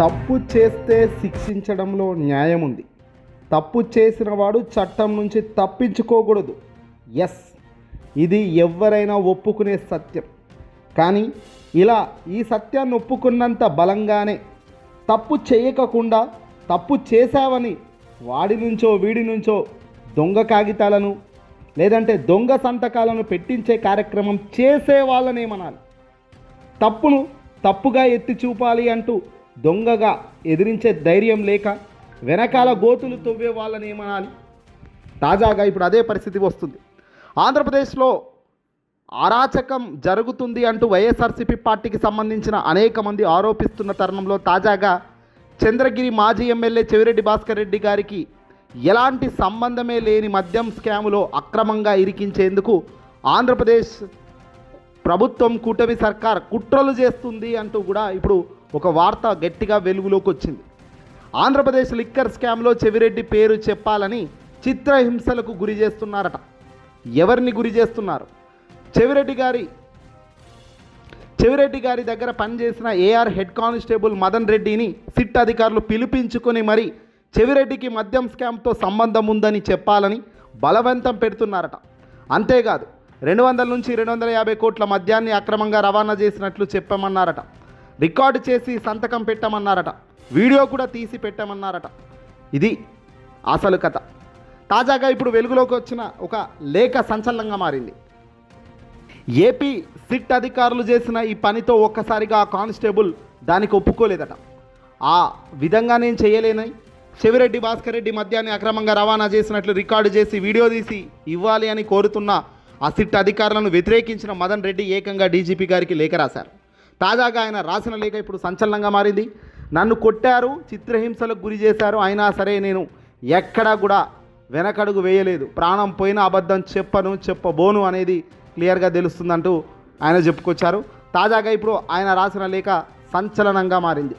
తప్పు చేస్తే శిక్షించడంలో న్యాయం ఉంది. తప్పు చేసిన వాడు చట్టం నుంచి తప్పించుకోకూడదు. ఎస్ ఇది ఎవరైనా ఒప్పుకునే సత్యం. కానీ ఇలా ఈ సత్యాన్ని ఒప్పుకున్నంత బలంగానే తప్పు చేయకుండా తప్పు చేశావని వాడి నుంచో వీడి నుంచో దొంగ కాగితాలను లేదంటే దొంగ సంతకాలను పెట్టించే కార్యక్రమం చేసే వాళ్ళనేమనాలి తప్పును తప్పుగా ఎత్తి చూపాలి అంటూ దొంగగా ఎదిరించే ధైర్యం లేక వెనకాల గోతులు తవ్వే వాళ్ళని ఏమనాలి? తాజాగా ఇప్పుడు అదే పరిస్థితి వస్తుంది. ఆంధ్రప్రదేశ్లో అరాచకం జరుగుతుంది అంటూ వైఎస్ఆర్సీపీ పార్టీకి సంబంధించిన అనేక మంది ఆరోపిస్తున్న తరుణంలో తాజాగా చంద్రగిరి మాజీ ఎమ్మెల్యే చెవిరెడ్డి భాస్కర్ రెడ్డి గారికి ఎలాంటి సంబంధమే లేని మద్యం స్కాములో అక్రమంగా ఇరికించేందుకు ఆంధ్రప్రదేశ్ ప్రభుత్వం కూటమి సర్కార్ కుట్రలు చేస్తుంది అంటూ కూడా ఇప్పుడు ఒక వార్త గట్టిగా వెలుగులోకి వచ్చింది. ఆంధ్రప్రదేశ్ లిక్కర్ స్కామ్లో చెవిరెడ్డి పేరు చెప్పాలని చిత్రహింసలకు గురి చేస్తున్నారట. ఎవరిని గురి చేస్తున్నారు? చెవిరెడ్డి గారి చెవిరెడ్డి గారి దగ్గర పనిచేసిన ఏఆర్ హెడ్ కానిస్టేబుల్ మదన్ రెడ్డిని సిట్ అధికారులు పిలిపించుకొని మరి చెవిరెడ్డికి మద్యం స్కామ్తో సంబంధం ఉందని చెప్పాలని బలవంతం పెడుతున్నారట. అంతేకాదు రెండు వందల నుంచి రెండు వందల యాభై కోట్ల మద్యాన్ని అక్రమంగా రవాణా చేసినట్లు చెప్పమన్నారట. రికార్డు చేసి సంతకం పెట్టమన్నారట. వీడియో కూడా తీసి పెట్టమన్నారట. ఇది అసలు కథ. తాజాగా ఇప్పుడు వెలుగులోకి వచ్చిన ఒక లేఖ సంచలనంగా మారింది. ఏపీ సిట్ అధికారులు చేసిన ఈ పనితో ఒక్కసారిగా ఆ కానిస్టేబుల్ దానికి ఒప్పుకోలేదట. ఆ విధంగా నేను చేయలేనని చెవిరెడ్డి భాస్కర్ రెడ్డి మద్యాన్ని అక్రమంగా రవాణా చేసినట్లు రికార్డు చేసి వీడియో తీసి ఇవ్వాలి అని కోరుతున్న ఆ సిట్ అధికారులను వ్యతిరేకించిన మదన్ రెడ్డి ఏకంగా డీజీపీ గారికి లేఖ రాశారు. తాజాగా ఆయన రాసిన లేఖ ఇప్పుడు సంచలనంగా మారింది. నన్ను కొట్టారు చిత్రహింసలకు గురి చేశారు. అయినా సరే నేను ఎక్కడా కూడా వెనకడుగు వేయలేదు. ప్రాణం పోయిన అబద్ధం చెప్పను చెప్పబోను అనేది క్లియర్గా తెలుస్తుందంటూ ఆయన చెప్పుకొచ్చారు. తాజాగా ఇప్పుడు ఆయన రాసిన లేఖ సంచలనంగా మారింది.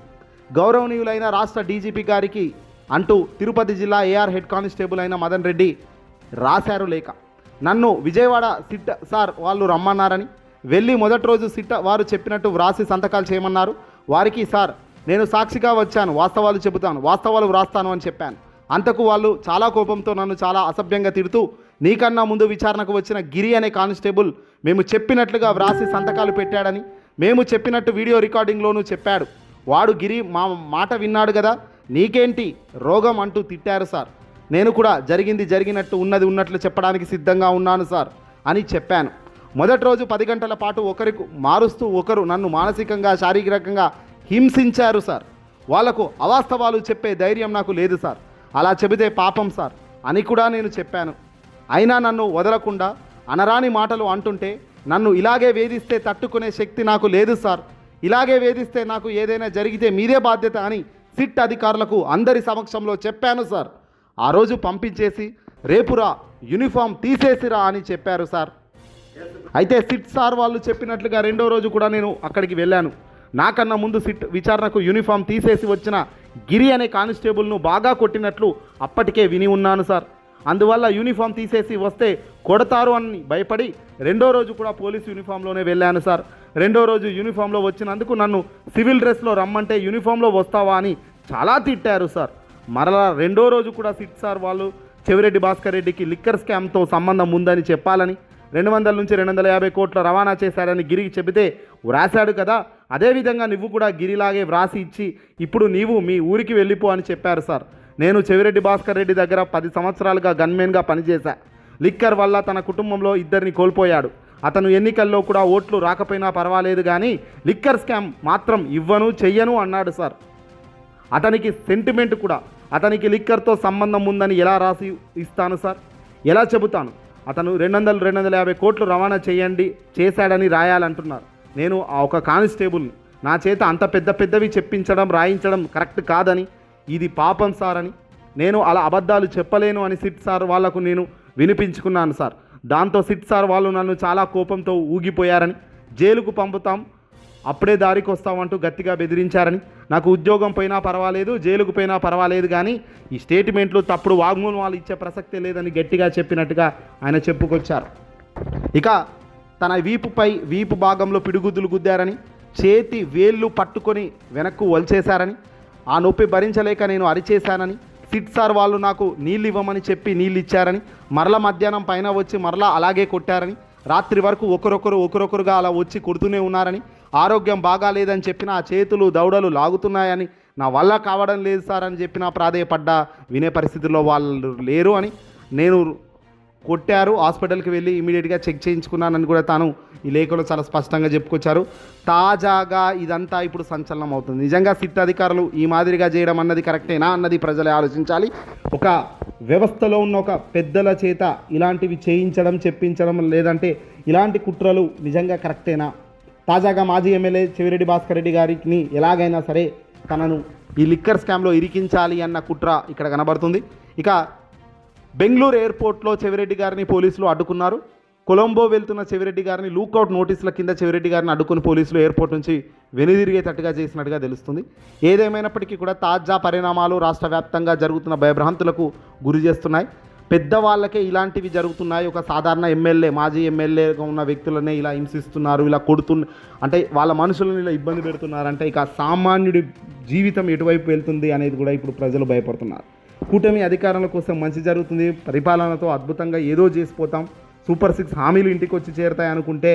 గౌరవనీయులైన రాష్ట్ర డీజీపీ గారికి అంటూ తిరుపతి జిల్లా ఏఆర్ హెడ్ కానిస్టేబుల్ అయిన మదన్ రెడ్డి రాశారు లేఖ. నన్ను విజయవాడ సిట్ సార్ వాళ్ళు రమ్మన్నారని వెళ్ళి మొదటి రోజు సిట్ వారు చెప్పినట్టు వ్రాసి సంతకాలు చేయమన్నారు. వారికి సార్ నేను సాక్షిగా వచ్చాను వాస్తవాలు చెబుతాను వాస్తవాలు వ్రాస్తాను అని చెప్పాను. అంతకు వాళ్ళు చాలా కోపంతో నన్ను చాలా అసభ్యంగా తిడుతూ నీకన్నా ముందు విచారణకు వచ్చిన గిరి అనే కానిస్టేబుల్ మేము చెప్పినట్లుగా వ్రాసి సంతకాలు పెట్టాడని మేము చెప్పినట్టు వీడియో రికార్డింగ్లోనూ చెప్పాడు. వాడు గిరి మా మాట విన్నాడు కదా నీకేంటి రోగం అంటూ తిట్టారు సార్. నేను కూడా జరిగింది జరిగినట్టు ఉన్నది ఉన్నట్లు చెప్పడానికి సిద్ధంగా ఉన్నాను సార్ అని చెప్పాను. మొదటి రోజు పది గంటల పాటు ఒకరికి మారుస్తూ ఒకరు నన్ను మానసికంగా శారీరకంగా హింసించారు సార్. వాళ్ళకు అవాస్తవాలు చెప్పే ధైర్యం నాకు లేదు సార్. అలా చెబితే పాపం సార్ అని కూడా నేను చెప్పాను. అయినా నన్ను వదలకుండా అనరాని మాటలు అంటుంటే నన్ను ఇలాగే వేధిస్తే తట్టుకునే శక్తి నాకు లేదు సార్. ఇలాగే వేధిస్తే నాకు ఏదైనా జరిగితే మీదే బాధ్యత అని సిట్ అధికారులకు అందరి సమక్షంలో చెప్పాను సార్. ఆ రోజు పంపించేసి రేపురా యూనిఫామ్ తీసేసిరా అని చెప్పారు సార్. అయితే సిట్ సార్ వాళ్ళు చెప్పినట్లుగా రెండో రోజు కూడా నేను అక్కడికి వెళ్ళాను. నాకన్నా ముందు సిట్ విచారణకు యూనిఫామ్ తీసేసి వచ్చిన గిరి అనే కానిస్టేబుల్ను బాగా కొట్టినట్లు అప్పటికే విని ఉన్నాను సార్. అందువల్ల యూనిఫామ్ తీసేసి వస్తే కొడతారు అని భయపడి రెండో రోజు కూడా పోలీస్ యూనిఫామ్లోనే వెళ్ళాను సార్. రెండో రోజు యూనిఫామ్లో వచ్చినందుకు నన్ను సివిల్ డ్రెస్లో రమ్మంటే యూనిఫామ్లో వస్తావా అని చాలా తిట్టారు సార్. మరలా రెండో రోజు కూడా సిట్ సార్ వాళ్ళు చెవిరెడ్డి భాస్కర్ రెడ్డికి లిక్కర్ స్కామ్తో సంబంధం ఉందని చెప్పాలని రెండు వందల నుంచి రెండు వందల యాభై కోట్ల రవాణా చేశారని గిరికి చెబితే వ్రాశాడు కదా. అదేవిధంగా నువ్వు కూడా గిరిలాగే వ్రాసి ఇచ్చి ఇప్పుడు నీవు మీ ఊరికి వెళ్ళిపో అని చెప్పారు సార్. నేను చెవిరెడ్డి భాస్కర్ రెడ్డి దగ్గర పది సంవత్సరాలుగా గన్మెన్గా పనిచేశా. లిక్కర్ వల్ల తన కుటుంబంలో ఇద్దరిని కోల్పోయాడు. అతను ఎన్నికల్లో కూడా ఓట్లు రాకపోయినా పర్వాలేదు కానీ లిక్కర్ స్కామ్ మాత్రం ఇవ్వను చెయ్యను అన్నాడు సార్. అతనికి సెంటిమెంట్ కూడా అతనికి లిక్కర్తో సంబంధం ఉందని ఎలా రాసి ఇస్తాను సార్? ఎలా చెబుతాను? అతను రెండు వందలు రెండు వందల యాభై కోట్లు రవాణా చేయండి చేశాడని రాయాలంటున్నారు. నేను ఆ ఒక కానిస్టేబుల్ నా. చేత అంత పెద్ద పెద్దవి చెప్పించడం రాయించడం కరెక్ట్ కాదని ఇది పాపం సార్ అని నేను అలా అబద్ధాలు చెప్పలేను అని సిట్ సార్ వాళ్ళకు నేను వినిపించుకున్నాను సార్. దాంతో సిట్ సార్ వాళ్ళు నన్ను చాలా కోపంతో ఊగిపోయారని. జైలుకు పంపుతాం అప్పుడే దారికి వస్తామంటూ గట్టిగా బెదిరించారని. నాకు ఉద్యోగం పోయినా పర్వాలేదు జైలుకు పోయినా పర్వాలేదు కానీ ఈ స్టేట్మెంట్లు తప్పుడు వాగ్మూలాలు ఇచ్చే ప్రసక్తే లేదని గట్టిగా చెప్పినట్టుగా ఆయన చెప్పుకొచ్చారు. ఇక తన వీపుపై వీపు భాగంలో పిడుగుద్దులు గుద్దారని చేతి వేళ్ళు పట్టుకొని వెనక్కు వల్చేశారని ఆ నొప్పి భరించలేక నేను అరిచేశానని సిట్ సార్ వాళ్ళు నాకు నీళ్ళు ఇవ్వమని చెప్పి నీళ్ళు ఇచ్చారని మరల మధ్యాహ్నం పైన వచ్చి మరలా అలాగే కొట్టారని రాత్రి వరకు ఒకరొకరు ఒకరొకరుగా అలా వచ్చి కొడుతూనే ఉన్నారని ఆరోగ్యం బాగాలేదని చెప్పిన ఆ చేతులు దౌడలు లాగుతున్నాయని నా వల్ల కావడం లేదు సార్ అని చెప్పిన ప్రాధేయపడ్డా వినే పరిస్థితుల్లో వాళ్ళు లేరు అని నేను కొట్టారు హాస్పిటల్కి వెళ్ళి ఇమీడియట్గా చెక్ చేయించుకున్నానని కూడా తాను ఈ లేఖలో చాలా స్పష్టంగా చెప్పుకొచ్చారు. తాజాగా ఇదంతా ఇప్పుడు సంచలనం అవుతుంది. నిజంగా సిట్ అధికారులు ఈ మాదిరిగా చేయడం అన్నది కరెక్టేనా అన్నది ప్రజలే ఆలోచించాలి. ఒక వ్యవస్థలో ఉన్న ఒక పెద్దల చేత ఇలాంటివి చేయించడం చెప్పించడం లేదంటే ఇలాంటి కుట్రలు నిజంగా కరెక్టేనా? తాజాగా మాజీ ఎమ్మెల్యే చెవిరెడ్డి భాస్కర్ రెడ్డి గారిని ఎలాగైనా సరే తనను ఈ లిక్కర్ స్కామ్లో ఇరికించాలి అన్న కుట్ర ఇక్కడ కనబడుతుంది. ఇక బెంగళూరు ఎయిర్పోర్ట్లో చెవిరెడ్డి గారిని పోలీసులు అడ్డుకున్నారు. కొలంబో వెళ్తున్న చెవిరెడ్డి గారిని లూకౌట్ నోటీసుల కింద చెవిరెడ్డి గారిని అడ్డుకుని పోలీసులు ఎయిర్పోర్ట్ నుంచి వెనుదిరిగేటట్టుగా చేసినట్టుగా తెలుస్తుంది. ఏదేమైనప్పటికీ కూడా తాజా పరిణామాలు రాష్ట్ర వ్యాప్తంగా జరుగుతున్న భయభ్రాంతులకు గురి చేస్తున్నాయి. పెద్దవాళ్ళకే ఇలాంటివి జరుగుతున్నాయి. ఒక సాధారణ ఎమ్మెల్యే మాజీ ఎమ్మెల్యేగా ఉన్న వ్యక్తులనే ఇలా హింసిస్తున్నారు ఇలా కొడుతున్న అంటే వాళ్ళ మనుషులను ఇలా ఇబ్బంది పెడుతున్నారంటే ఇక సామాన్యుడి జీవితం ఎటువైపు వెళ్తుంది అనేది కూడా ఇప్పుడు ప్రజలు భయపడుతున్నారు. కూటమి అధికారుల కోసం మంచి జరుగుతుంది. పరిపాలనతో అద్భుతంగా ఏదో చేసిపోతాం. సూపర్ సిక్స్ హామీలు ఇంటికి వచ్చి చేరుతాయి అనుకుంటే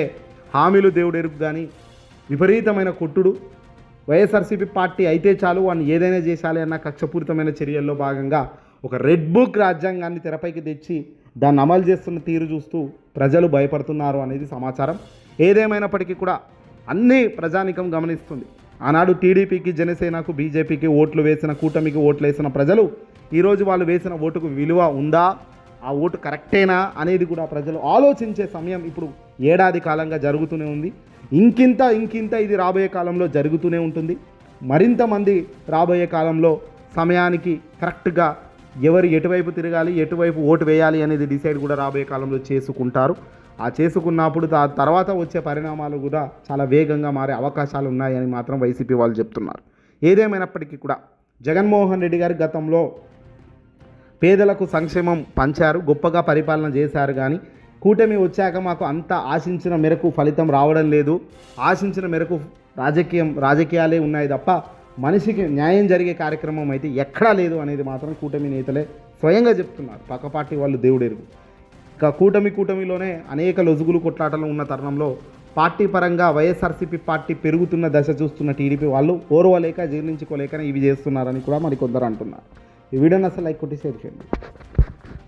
హామీలు దేవుడెరుకు కానీ విపరీతమైన కొట్టుడు. వైఎస్ఆర్సీపీ పార్టీ అయితే చాలు వాడిని ఏదైనా చేసాలి అన్న కక్షపూరితమైన చర్యల్లో భాగంగా ఒక రెడ్ బుక్ రాజ్యాంగాన్ని తెరపైకి తెచ్చి దాన్ని అమలు చేస్తున్న తీరు చూస్తూ ప్రజలు భయపడుతున్నారు అనేది సమాచారం. ఏదేమైనప్పటికీ కూడా అన్నీ ప్రజానికం గమనిస్తుంది. ఆనాడు టీడీపీకి జనసేనకు బీజేపీకి ఓట్లు వేసిన కూటమికి ఓట్లు వేసిన ప్రజలు ఈరోజు వాళ్ళు వేసిన ఓటుకు విలువ ఉందా? ఆ ఓటు కరెక్టేనా అనేది కూడా ప్రజలు ఆలోచించే సమయం ఇప్పుడు ఏడాది కాలంగా జరుగుతూనే ఉంది. ఇంకింత ఇంకింత ఇది రాబోయే కాలంలో జరుగుతూనే ఉంటుంది. మరింతమంది రాబోయే కాలంలో సమయానికి కరెక్ట్గా ఎవరు ఎటువైపు తిరగాలి ఎటువైపు ఓటు వేయాలి అనేది డిసైడ్ కూడా రాబోయే కాలంలో చేసుకుంటారు. ఆ చేసుకున్నప్పుడు దా తర్వాత వచ్చే పరిణామాలు కూడా చాలా వేగంగా మారే అవకాశాలు ఉన్నాయని మాత్రం వైసీపీ వాళ్ళు చెప్తున్నారు. ఏదేమైనప్పటికీ కూడా జగన్మోహన్ రెడ్డి గారి గతంలో పేదలకు సంక్షేమం పంచారు గొప్పగా పరిపాలన చేశారు కానీ కూటమి వచ్చాక మాకు అంత ఆశించిన మేరకు ఫలితం రావడం లేదు. ఆశించిన మేరకు రాజకీయం రాజకీయాలే ఉన్నాయి తప్ప మనిషికి న్యాయం జరిగే కార్యక్రమం అయితే ఎక్కడా లేదు అనేది మాత్రం కూటమి నేతలే స్వయంగా చెప్తున్నారు. పక్క పార్టీ వాళ్ళు దేవుడెరుగు. ఇక కూటమి కూటమిలోనే అనేక లొజుగులు కొట్లాటలు ఉన్న తరుణంలో పార్టీ పరంగా వైఎస్ఆర్సీపీ పార్టీ పెరుగుతున్న దశ చూస్తున్న టీడీపీ వాళ్ళు ఓర్వలేక జీర్ణించుకోలేకనే ఇవి చేస్తున్నారని కూడా మరి కొందరు అంటున్నారు. ఈ వీడియోని అసలు లైక్ కొట్టి షేర్ చేయండి.